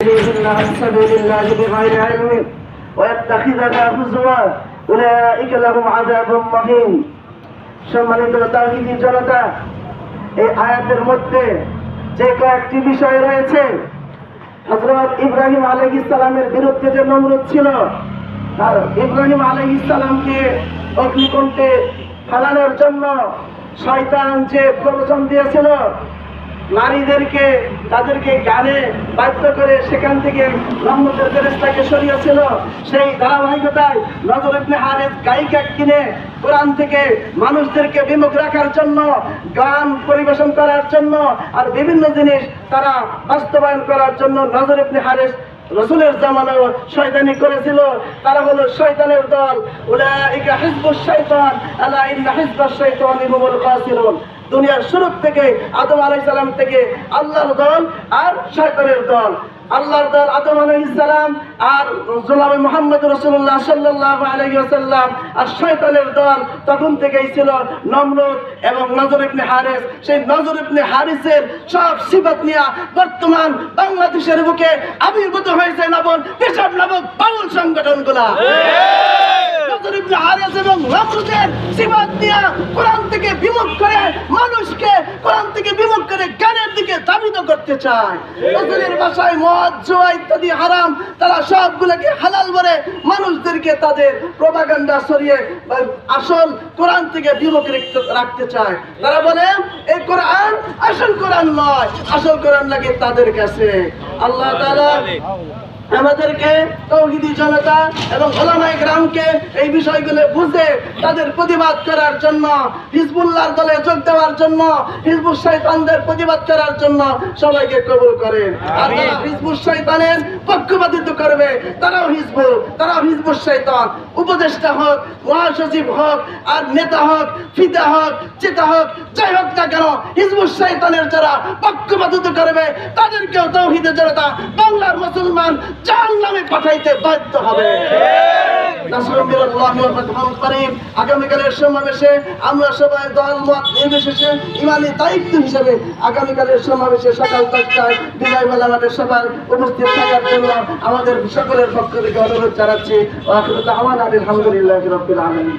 يضل عن سبيل الله بغير علم ويتخذها هزوا أولئك لهم عذاب مهين সম্মানিত তাহিদি জনতা এই আয়াতের মধ্যে যে কয়েকটি বিষয় রয়েছে হজরত ইব্রাহিম আলহ ইসলামের বিরুদ্ধে যে নমরুদ ছিল আর ইব্রাহিম আলহ ইসলামকে অগ্নিকণ্ঠে ফেলানোর জন্য শয়তান যে প্রবচন দিয়েছিল নারীদেরকে, তাদেরকে গানে বাধ্য করে সেখান থেকে রহমতের ফেরেস্তাকে সরিয়েছিল। সেই ধারাবাহিকতায় নজর ইবনে হারেস গায়িকা কিনে কোরআন থেকে মানুষদেরকে বিমুখ রাখার জন্য, গান পরিবেশন করার জন্য আর বিভিন্ন জিনিস তারা বাস্তবায়ন করার জন্য নজর ইবনে হারেস রসুলের জামানাও শয়তানি করেছিল। তারা হলো শয়তানের দল। উলাইকা হিজবুশ শয়তান আলা ইন্না হিজবাশ শাইতানি হুমুল খাসিরুন দুনিয়ার শুরু থেকে, আদম আলাই সালাম থেকে আল্লাহর দল আর শয়তানের দল। আল্লাহর দল আদম আলাই সালাম আর জোলামে মোহাম্মদ রসুল্লাহ সাল্লাহ আলাই সাল্লাম আর শয়তানের দল তখন থেকেই ছিল নমরুদ এবং নজর ইবনে হারিস। সেই নজর ইবনে হারিসের সব সিফত নিয়ে বর্তমান বাংলাদেশের বুকে আবির্ভূত হয়েছে নবন পেশাব নবক বাউল সংগঠনগুলা। মানুষকে থেকে বিমুখ করে জ্ঞানের দিকে চায়। মদ ইত্যাদি তারা হালাল বলে মানুষদেরকে তাদের প্রপাগান্ডা সরিয়ে আসল কোরআন থেকে বিমুখ রাখতে- রাখতে চায়। তারা বলে এই কোরআন আসল কোরআন নয়, আসল কোরআন লাগে তাদের কাছে। আল্লাহ তাআলা আমাদেরকে তৌহিদি জনতা এবং ওলামাই গ্রামকে এই বিষয়গুলো বুঝে তাদের প্রতিবাদ করার জন্য, হিজবুল্লাহর দলে যোগ দেওয়ার জন্য হিজবুল শৈতানদের প্রতিবাদ করার জন্য সবাইকে কবুল করেন। আর হিজবুল শৈতানের পক্ষপাতিত্ব করবে, তারাও হিজবুল তারা হিজবুল শৈতান উপদেষ্টা হোক মহাসচিব হোক, আর নেতা হোক ফিতা হোক, চেতা হোক, যাই হোক না কেন হিজব শৈতানের যারা পক্ষপাতিত করবে, তাদেরকেও তৌহিদের জনতা বাংলার মুসলমান জাহান নামে পাঠাইতে বাধ্য হবে। আগামীকালের সমাবেশে আমরা সবাই দল, মত নির্বিশেষে ইমানি দায়িত্ব হিসেবে আগামীকালের সমাবেশে সকাল দশটায় বিজয় মেলা মাঠে সবার উপস্থিত থাকার জন্য আমাদের সকলের পক্ষ থেকে অনুরোধ জানাচ্ছি। আলহামদুলিল্লাহ রবিল আলমী